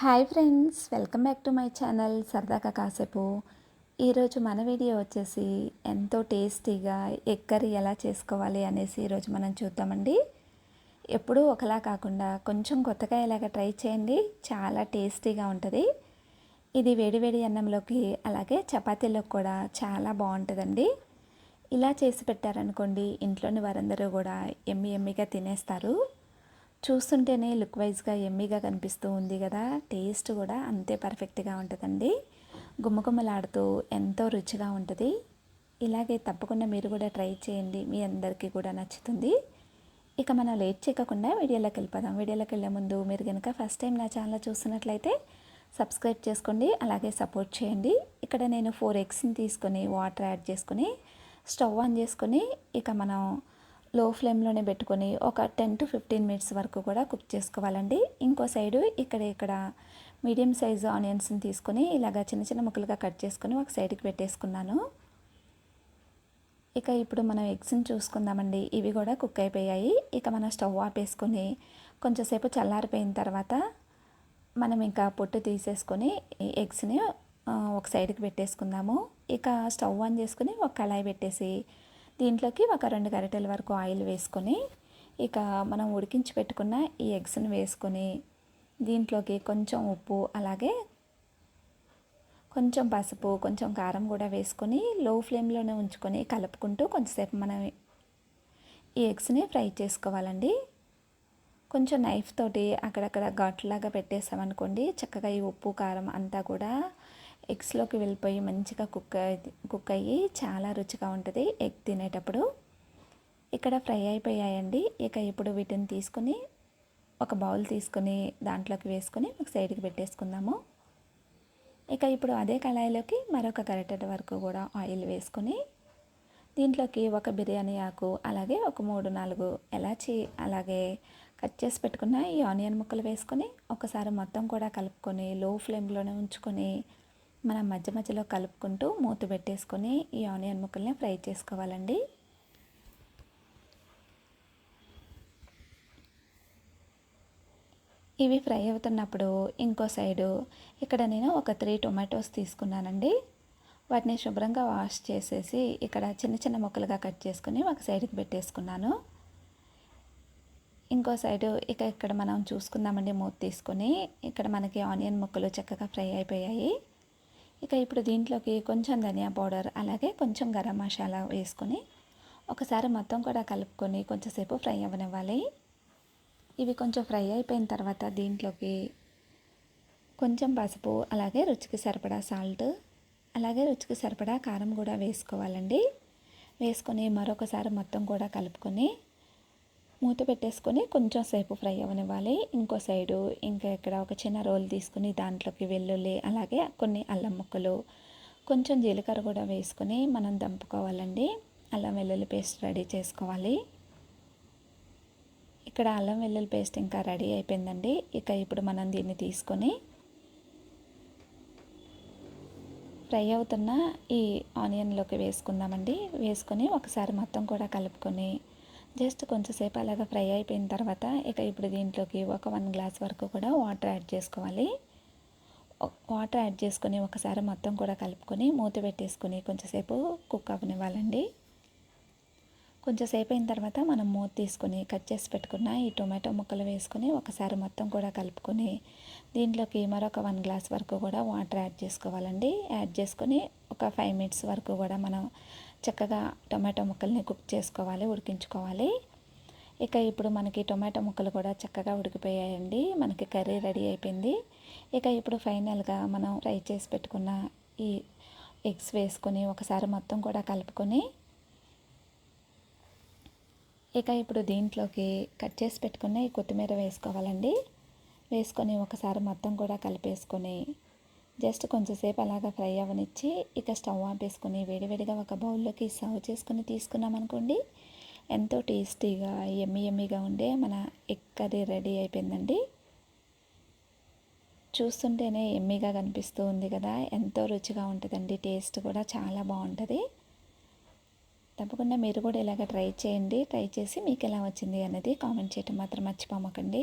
Hi friends welcome back to my channel సరదాగా కాసేపు. ఈరోజు మన వీడియో వచ్చేసి ఎంతో టేస్టీగా ఎగ్ కర్రీ ఎలా చేసుకోవాలి అనేసి ఈరోజు మనం చూద్దామండి. ఎప్పుడూ ఒకలా కాకుండా కొంచెం కొత్తగా ఇలాగ ట్రై చేయండి చాలా టేస్టీగా ఉంటుంది. ఇది వేడివేడి అన్నంలోకి అలాగే చపాతీలోకి కూడా చాలా బాగుంటుందండి. ఇలా చేసి పెట్టారనుకోండి ఇంట్లోని వారందరూ కూడా ఎమ్మి ఎమ్మిగా తినేస్తారు. చూస్తుంటేనే లుక్ వైజ్గా ఎమ్మీగా కనిపిస్తూ ఉంది కదా. టేస్ట్ కూడా అంతే పర్ఫెక్ట్గా ఉంటుందండి. గుమ్మగుమ్మలాడుతూ ఎంతో రుచిగా ఉంటుంది. ఇలాగే తప్పకుండా మీరు కూడా ట్రై చేయండి. మీ అందరికీ కూడా నచ్చుతుంది. ఇక మనం లేట్ చేయకుండా వీడియోలోకి వెళ్ళిపోదాం. వీడియోలోకి వెళ్ళే ముందు మీరు కనుక ఫస్ట్ టైం నా ఛానల్ చూస్తున్నట్లయితే సబ్స్క్రైబ్ చేసుకోండి. అలాగే సపోర్ట్ చేయండి. ఇక్కడ నేను ఫోర్ ఎగ్స్ని తీసుకొని వాటర్ యాడ్ చేసుకొని స్టవ్ ఆన్ చేసుకొని ఇక మనం లో ఫ్లేమ్లోనే పెట్టుకొని ఒక టెన్ టు ఫిఫ్టీన్ మినిట్స్ వరకు కూడా కుక్ చేసుకోవాలండి. ఇంకో సైడు ఇక్కడ ఇక్కడ మీడియం సైజు ఆనియన్స్ని తీసుకొని ఇలాగ చిన్న చిన్న ముక్కలుగా కట్ చేసుకొని ఒక సైడ్కి పెట్టేసుకున్నాను. ఇక ఇప్పుడు మనం ఎగ్స్ని చూసుకుందామండి. ఇవి కూడా కుక్ అయిపోయాయి. ఇక మనం స్టవ్ ఆపేసుకొని కొంచెంసేపు చల్లారిపోయిన తర్వాత మనం ఇంకా పొట్టు తీసేసుకొని ఎగ్స్ని ఒక సైడ్కి పెట్టేసుకుందాము. ఇక స్టవ్ ఆన్ చేసుకుని ఒక కళాయి పెట్టేసి దీంట్లోకి ఒక రెండు గరిటెల వరకు ఆయిల్ వేసుకొని ఇక మనం ఉడికించి పెట్టుకున్న ఈ ఎగ్స్ని వేసుకొని దీంట్లోకి కొంచెం ఉప్పు అలాగే కొంచెం పసుపు కొంచెం కారం కూడా వేసుకొని లో ఫ్లేమ్లోనే ఉంచుకొని కలుపుకుంటూ కొంచెంసేపు మనం ఈ ఎగ్స్ని ఫ్రై చేసుకోవాలండి. కొంచెం నైఫ్ తోటి అక్కడక్కడ ఘాట్లాగా పెట్టేసామనుకోండి చక్కగా ఈ ఉప్పు కారం అంతా కూడా ఎగ్స్లోకి వెళ్ళిపోయి మంచిగా కుక్ కుక్ అయ్యి చాలా రుచిగా ఉంటుంది ఎగ్ తినేటప్పుడు. ఇక్కడ ఫ్రై అయిపోయాయండి. ఇక ఇప్పుడు వీటిని తీసుకొని ఒక బౌల్ తీసుకొని దాంట్లోకి వేసుకొని ఒక సైడ్కి పెట్టేసుకుందాము. ఇక ఇప్పుడు అదే కళాయిలోకి మరొక గరిటె వరకు కూడా ఆయిల్ వేసుకొని దీంట్లోకి ఒక బిర్యానీ ఆకు అలాగే ఒక మూడు నాలుగు ఎలాచి అలాగే కట్ చేసి పెట్టుకున్న ఈ ఆనియన్ ముక్కలు వేసుకొని ఒకసారి మొత్తం కూడా కలుపుకొని లో ఫ్లేమ్లోనే ఉంచుకొని మనం మధ్య మధ్యలో కలుపుకుంటూ మూత పెట్టేసుకొని ఈ ఆనియన్ ముక్కల్ని ఫ్రై చేసుకోవాలండి. ఇవి ఫ్రై అవుతున్నప్పుడు ఇంకో సైడు ఇక్కడ నేను ఒక త్రీ టొమాటోస్ తీసుకున్నానండి. వాటిని శుభ్రంగా వాష్ చేసేసి ఇక్కడ చిన్న చిన్న ముక్కలుగా కట్ చేసుకుని ఒక సైడ్కి పెట్టేసుకున్నాను. ఇంకో సైడు ఇక ఇక్కడ మనం చూసుకుందామండి మూత తీసుకొని. ఇక్కడ మనకి ఆనియన్ ముక్కలు చక్కగా ఫ్రై అయిపోయాయి. ఇక ఇప్పుడు దీంట్లోకి కొంచెం ధనియా పౌడర్ అలాగే కొంచెం గరం మసాలా వేసుకొని ఒకసారి మొత్తం కూడా కలుపుకొని కొంచెంసేపు ఫ్రై అవ్వనివ్వాలి. ఇవి కొంచెం ఫ్రై అయిపోయిన తర్వాత దీంట్లోకి కొంచెం పసుపు అలాగే రుచికి సరిపడా సాల్ట్ అలాగే రుచికి సరిపడా కారం కూడా వేసుకోవాలండి. వేసుకొని మరొకసారి మొత్తం కూడా కలుపుకొని మూత పెట్టేసుకొని కొంచెం సేపు ఫ్రై అవ్వనివ్వాలి ఇంకో సైడు ఇంకా ఇక్కడ ఒక చిన్న రోల్ తీసుకుని దాంట్లోకి వెల్లుల్లి అలాగే కొన్ని అల్లం ముక్కలు కొంచెం జీలకర్ర కూడా వేసుకొని మనం దంపుకోవాలండి. అల్లం వెల్లుల్లి పేస్ట్ రెడీ చేసుకోవాలి. ఇక్కడ అల్లం వెల్లుల్లి పేస్ట్ ఇంకా రెడీ అయిపోయిందండి. ఇక ఇప్పుడు మనం దీన్ని తీసుకొని ఫ్రై అవుతున్న ఈ ఆనియన్లోకి వేసుకుందామండి. వేసుకొని ఒకసారి మొత్తం కూడా కలుపుకొని జస్ట్ కొంచెంసేపు అలాగా ఫ్రై అయిపోయిన తర్వాత ఇక ఇప్పుడు దీంట్లోకి ఒక వన్ గ్లాస్ వరకు కూడా వాటర్ యాడ్ చేసుకోవాలి. వాటర్ యాడ్ చేసుకొని ఒకసారి మొత్తం కూడా కలుపుకొని మూత పెట్టేసుకొని కొంచెంసేపు కుక్ అవ్వనివ్వాలండి కొంచెంసేపు అయిన తర్వాత మనం మూత తీసుకొని కట్ చేసి పెట్టుకున్న ఈ టొమాటో ముక్కలు వేసుకొని ఒకసారి మొత్తం కూడా కలుపుకొని దీంట్లోకి మరొక వన్ గ్లాస్ వరకు కూడా వాటర్ యాడ్ చేసుకోవాలండి. యాడ్ చేసుకొని ఒక ఫైవ్ మినిట్స్ వరకు కూడా మనం చక్కగా టొమాటో ముక్కల్ని కుక్ చేసుకోవాలి ఉడికించుకోవాలి. ఇక ఇప్పుడు మనకి టొమాటో ముక్కలు కూడా చక్కగా ఉడికిపోయాయండి. మనకి కర్రీ రెడీ అయిపోయింది. ఇక ఇప్పుడు ఫైనల్గా మనం ఫ్రై చేసి పెట్టుకున్న ఈ ఎగ్స్ వేసుకొని ఒకసారి మొత్తం కూడా కలుపుకొని ఇక ఇప్పుడు దీంట్లోకి కట్ చేసి పెట్టుకున్న ఈ కొత్తిమీర వేసుకోవాలండి. వేసుకొని ఒకసారి మొత్తం కూడా కలిపేసుకొని జస్ట్ కొంచెంసేపు అలాగా ఫ్రై అవ్వనిచ్చి ఇక స్టవ్ ఆపేసుకుని వేడివేడిగా ఒక బౌల్లోకి సర్వ్ చేసుకుని తీసుకున్నాం అనుకోండి ఎంతో టేస్టీగా ఎమ్మి ఎమ్మిగా ఉండే మన ఎగ్ కర్రీ రెడీ అయిపోయిందండి. చూస్తుంటేనే ఎమ్మిగా కనిపిస్తూ ఉంది కదా ఎంతో రుచిగా ఉంటుందండి టేస్ట్ కూడా చాలా బాగుంటుంది. తప్పకుండా మీరు కూడా ఇలాగ ట్రై చేయండి ట్రై చేసి మీకు ఎలా వచ్చింది అనేది కామెంట్ చేయటం మాత్రం మర్చిపోమకండి.